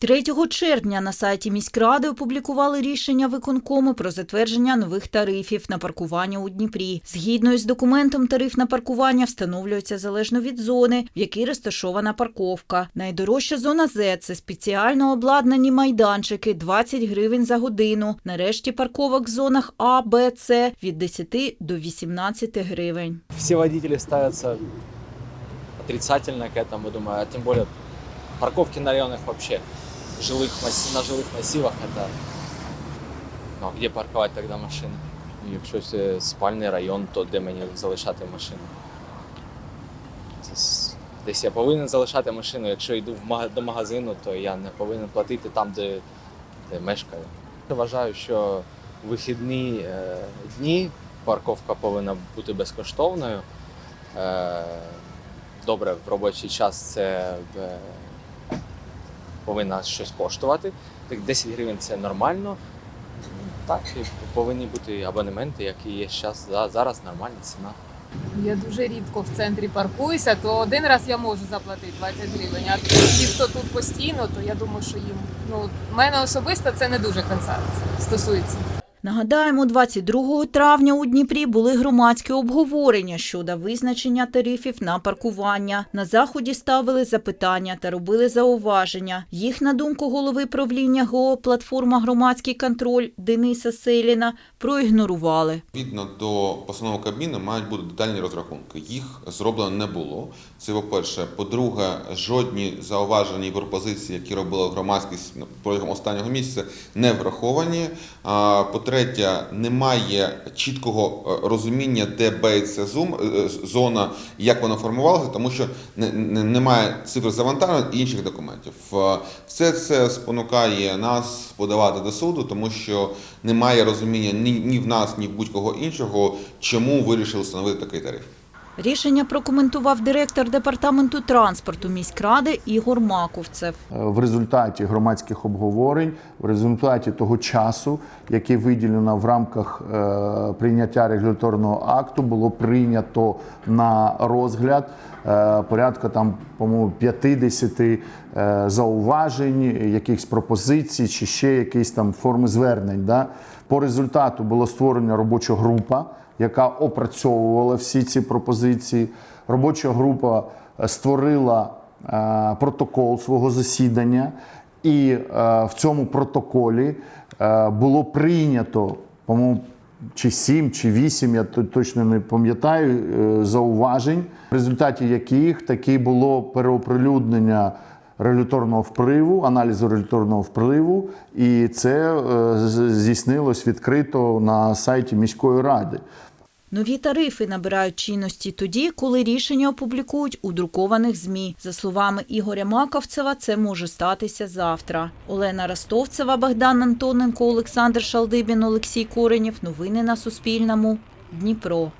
3 червня на сайті міськради опублікували рішення виконкому про затвердження нових тарифів на паркування у Дніпрі. Згідно із документом, тариф на паркування встановлюється залежно від зони, в якій розташована парковка. Найдорожча зона З – це спеціально обладнані майданчики 20 гривень за годину. Нарешті парковок в зонах А, Б, С від 10 до 18 гривень. все водители ставятся отрицательно к этому, думаю, а тем более парковки на районах вообще жилых масс- на жилых массивах это ну, а где парковать тогда машини? Якщо це спальний район, то де мені залишати машину? Це с- десь я повинен залишати машину. Якщо йду в мага- до магазину, то я не повинен платити там, де, де мешкаю. Я вважаю, що в вихідні е, дні парковка повинна бути безкоштовною. Е, добре, в робочий час це е, повинна щось коштувати. Так 10 гривень це нормально. Так, і повинні бути абонементи, які є зараз. Зараз нормальна ціна. Я дуже рідко в центрі паркуюся, то один раз я можу заплатити 20 гривень. А ті, хто тут постійно, то я думаю, що їм ну мене особисто це не дуже консервація стосується. Нагадаємо, 22 травня у Дніпрі були громадські обговорення щодо визначення тарифів на паркування. На заході ставили запитання та робили зауваження. Їх, на думку голови правління ГО «Платформа громадський контроль» Дениса Селіна проігнорували. Відповідно до постанови Кабміну мають бути детальні розрахунки. Їх зроблено не було. Це по-перше. По-друге, жодні зауваження і пропозиції, які робила громадськість протягом останнього місяця, не враховані. А, По-третє, немає чіткого е, розуміння, де Б і зум, е, зона, як вона формувалася, тому що не- не- немає цифр завантажень і інших документів. Е, Все це спонукає нас подавати до суду, тому що немає розуміння ні в нас, ні в будь-кого іншого, чому вирішили встановити такий тариф. Рішення прокоментував директор департаменту транспорту міськради Ігор Маковцев. в результаті громадських обговорень, в результаті того часу, який виділено в рамках е, прийняття регуляторного акту, було прийнято на розгляд е, порядка там, по-моєму, 50 е, зауважень, якихось пропозицій чи ще якісь там форми звернень. Да? По результату була створена робоча група, яка опрацьовувала всі ці пропозиції. Робоча група е, створила е, протокол свого засідання, і е, в цьому протоколі було прийнято, по-моєму, чи сім, чи вісім, я точно не пам'ятаю, зауважень, в результаті яких таки було переоприлюднення регуляторного впливу, аналізу регуляторного впливу, і це е, здійснилось відкрито на сайті міської ради. Нові тарифи набирають чинності тоді, коли рішення опублікують у друкованих ЗМІ. За словами Ігоря Маковцева, це може статися завтра. Олена Ростовцева, Богдан Антоненко, Олександр Шалдибін, Олексій Коренєв. Новини на Суспільному. Дніпро.